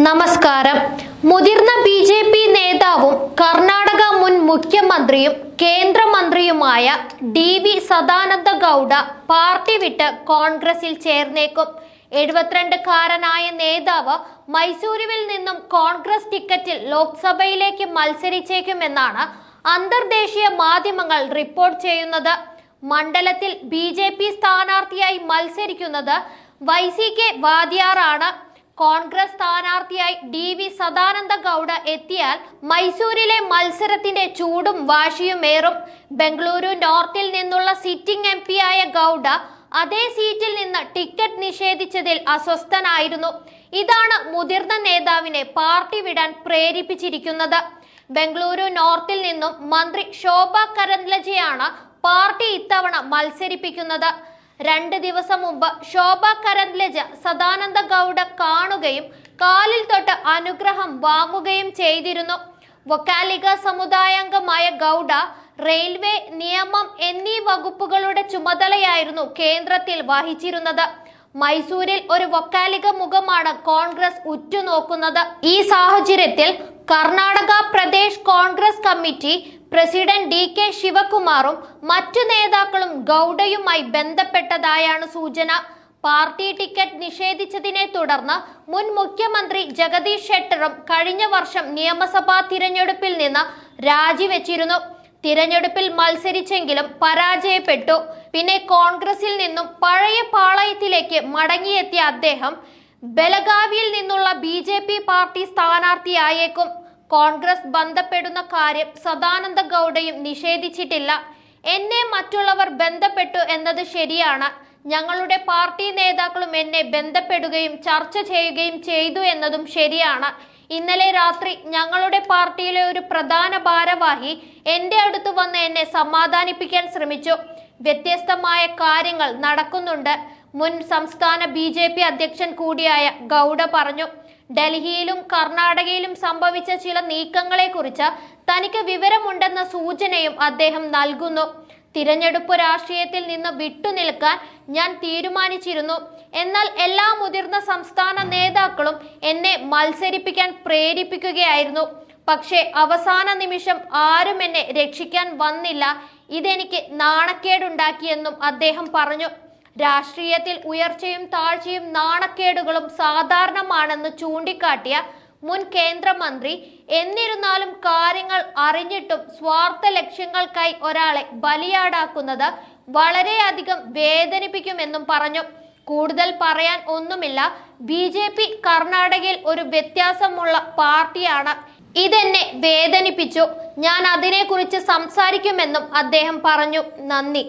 നമസ്കാരം. മുതിർന്ന B J P നേതാവും കർണാടക മുൻ മുഖ്യമന്ത്രിയും കേന്ദ്രമന്ത്രിയുമായ D V Sadananda Gowda party വിട്ട് കോൺഗ്രസിൽ ചേർന്നേക്കും. എഴുപത്തിരണ്ടുകാരനായ നേതാവ് മൈസൂരുവിൽ നിന്നും കോൺഗ്രസ് ടിക്കറ്റിൽ ലോക്സഭയിലേക്ക് മത്സരിച്ചേക്കുമെന്നാണ് അന്തർദേശീയ മാധ്യമങ്ങൾ റിപ്പോർട്ട് ചെയ്യുന്നത്. മണ്ഡലത്തിൽ ബി ജെ പി സ്ഥാനാർത്ഥിയായി മത്സരിക്കുന്നത് വൈ സി കെ വാദ്യാറാണ്. കോൺഗ്രസ് സ്ഥാനാർത്ഥിയായി ഡി വി സദാനന്ദ ഗൗഡ എത്തിയാൽ മൈസൂരിലെ മത്സരത്തിന്റെ ചൂടും വാശിയുമേറും ബംഗളൂരു നോർത്തിൽ നിന്നുള്ള സിറ്റിംഗ് എം ആയ ഗൌഡ അതേ സീറ്റിൽ നിന്ന് ടിക്കറ്റ് നിഷേധിച്ചതിൽ അസ്വസ്ഥനായിരുന്നു. ഇതാണ് മുതിർന്ന നേതാവിനെ പാർട്ടി വിടാൻ പ്രേരിപ്പിച്ചിരിക്കുന്നത്. ബംഗളൂരു നോർത്തിൽ നിന്നും മന്ത്രി ശോഭ കരന്ദ്ലജയാണ് പാർട്ടി ഇത്തവണ മത്സരിപ്പിക്കുന്നത്. രണ്ട് ദിവസം മുമ്പ് ശോഭ കരന്ത്ലജ സദാനന്ദ ഗൗഡ കാണുകയും കാലിൽ തൊട്ട് അനുഗ്രഹം വാങ്ങുകയും ചെയ്തിരുന്നു. വൊക്കാലിക സമുദായാംഗമായ ഗൗഡ റെയിൽവേ നിയമം എന്നീ വകുപ്പുകളുടെ ചുമതലയായിരുന്നു കേന്ദ്രത്തിൽ വഹിച്ചിരുന്നത്. മൈസൂരിൽ ഒരു വൊക്കാലിക മുഖമാണ് കോൺഗ്രസ് ഉറ്റുനോക്കുന്നത്. ഈ സാഹചര്യത്തിൽ Karnataka Pradesh Congress committee president D K ശിവകുമാറും മറ്റു നേതാക്കളും ഗൗഡയുമായി ബന്ധപ്പെട്ടതായാണ് സൂചന. പാർട്ടി ടിക്കറ്റ് നിഷേധിച്ചതിനെ തുടർന്ന് മുൻ മുഖ്യമന്ത്രി ജഗദീഷ് ഷെട്ടറും കഴിഞ്ഞ വർഷം നിയമസഭാ തിരഞ്ഞെടുപ്പിൽ നിന്ന് രാജിവെച്ചിരുന്നു. തിരഞ്ഞെടുപ്പിൽ മത്സരിച്ചെങ്കിലും പരാജയപ്പെട്ടു. പിന്നെ കോൺഗ്രസിൽ നിന്നും പഴയ പാളയത്തിലേക്ക് മടങ്ങിയെത്തിയ അദ്ദേഹം ബലഗാവിയിൽ നിന്നുള്ള ബി ജെ പി പാർട്ടി സ്ഥാനാർത്ഥിയായേക്കും കോൺഗ്രസ് ബന്ധപ്പെടുന്ന കാര്യം സദാനന്ദ ഗൗഡയും നിഷേധിച്ചിട്ടില്ല. എന്നെ മറ്റുള്ളവർ ബന്ധപ്പെട്ടു എന്നത് ശരിയാണ്. ഞങ്ങളുടെ പാർട്ടി നേതാക്കളും എന്നെ ബന്ധപ്പെടുകയും ചർച്ച ചെയ്യുകയും ചെയ്തു എന്നതും ശരിയാണ്. ഇന്നലെ രാത്രി ഞങ്ങളുടെ പാർട്ടിയിലെ ഒരു പ്രധാന ഭാരവാഹി എന്റെ അടുത്ത് വന്ന് എന്നെ സമാധാനിപ്പിക്കാൻ ശ്രമിച്ചു. വ്യത്യസ്തമായ കാര്യങ്ങൾ നടക്കുന്നുണ്ട്. മുൻ സംസ്ഥാന ബി ജെ പി അധ്യക്ഷൻ കൂടിയായ ഗൗഡ പറഞ്ഞു ഡൽഹിയിലും കർണാടകയിലും സംഭവിച്ച ചില നീക്കങ്ങളെക്കുറിച്ച് തനിക്ക് വിവരമുണ്ടെന്ന സൂചനയും അദ്ദേഹം നൽകുന്നു. തിരഞ്ഞെടുപ്പ് രാഷ്ട്രീയത്തിൽ നിന്ന് വിട്ടുനിൽക്കാൻ ഞാൻ തീരുമാനിച്ചിരുന്നു. എന്നാൽ എല്ലാ മുതിർന്ന സംസ്ഥാന നേതാക്കളും എന്നെ മത്സരിപ്പിക്കാൻ പ്രേരിപ്പിക്കുകയായിരുന്നു. പക്ഷേ അവസാന നിമിഷം ആരും എന്നെ രക്ഷിക്കാൻ വന്നില്ല. ഇതെനിക്ക് നാണക്കേടുണ്ടാക്കിയെന്നും അദ്ദേഹം പറഞ്ഞു. രാഷ്ട്രീയത്തിൽ ഉയർച്ചയും താഴ്ചയും നാണക്കേടുകളും സാധാരണമാണെന്ന് ചൂണ്ടിക്കാട്ടിയ മുൻ കേന്ദ്രമന്ത്രി എന്നിരുന്നാലും കാര്യങ്ങൾ അറിഞ്ഞിട്ടും സ്വാർത്ഥ ലക്ഷ്യങ്ങൾക്കായി ഒരാളെ ബലിയാടാക്കുന്നത് വളരെയധികം വേദനിപ്പിക്കുമെന്നും പറഞ്ഞു. കൂടുതൽ പറയാൻ ഒന്നുമില്ല. ബി ജെ പി കർണാടകയിൽ ഒരു വ്യത്യാസമുള്ള പാർട്ടിയാണ്. ഇതെന്നെ വേദനിപ്പിച്ചു. ഞാൻ അതിനെക്കുറിച്ച് സംസാരിക്കുമെന്നും അദ്ദേഹം പറഞ്ഞു. നന്ദി.